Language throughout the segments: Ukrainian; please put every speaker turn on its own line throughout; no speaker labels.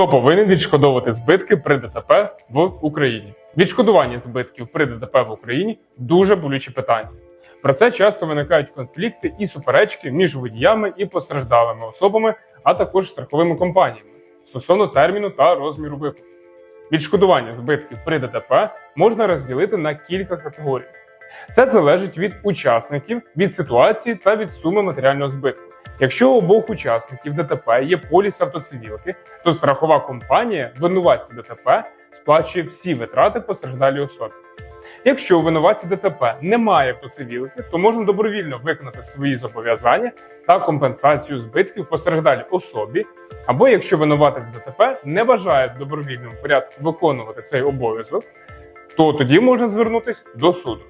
Хто повинен відшкодовувати збитки при ДТП в Україні? Відшкодування збитків при ДТП в Україні дуже болюче питання. Про це часто виникають конфлікти і суперечки між водіями і постраждалими особами, а також страховими компаніями стосовно терміну та розміру виплат. Відшкодування збитків при ДТП можна розділити на кілька категорій. Це залежить від учасників, від ситуації та від суми матеріального збитку. Якщо у обох учасників ДТП є поліс автоцивілки, то страхова компанія винуватця ДТП сплачує всі витрати постраждалій особі. Якщо у винуватця ДТП немає автоцивілки, то можна добровільно виконати свої зобов'язання та компенсацію збитків постраждалій особі, або якщо винуватець ДТП не бажає в добровільному порядку виконувати цей обов'язок, то тоді можна звернутися до суду.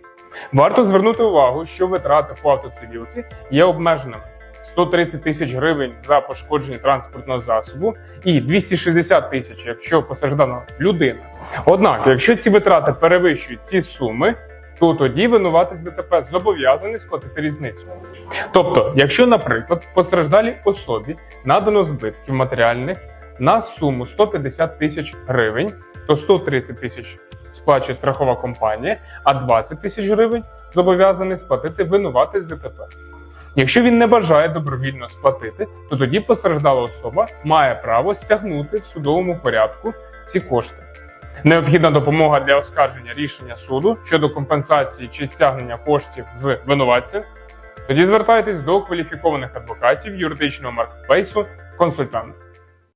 Варто звернути увагу, що витрати по автоцивілці є обмеженими. 130 тисяч гривень за пошкодження транспортного засобу і 260 тисяч, якщо постраждана людина. Однак, якщо ці витрати перевищують ці суми, то тоді винуватець ДТП зобов'язаний сплатити різницю. Тобто, якщо, наприклад, постраждалій особі надано збитків матеріальних на суму 150 тисяч гривень, то 130 тисяч сплачує страхова компанія, а 20 тисяч гривень зобов'язаний сплатити винуватець ДТП. Якщо він не бажає добровільно сплатити, то тоді постраждала особа має право стягнути в судовому порядку ці кошти. Необхідна допомога для оскарження рішення суду щодо компенсації чи стягнення коштів з винуватця. Тоді звертайтесь до кваліфікованих адвокатів юридичного маркетплейсу консультант.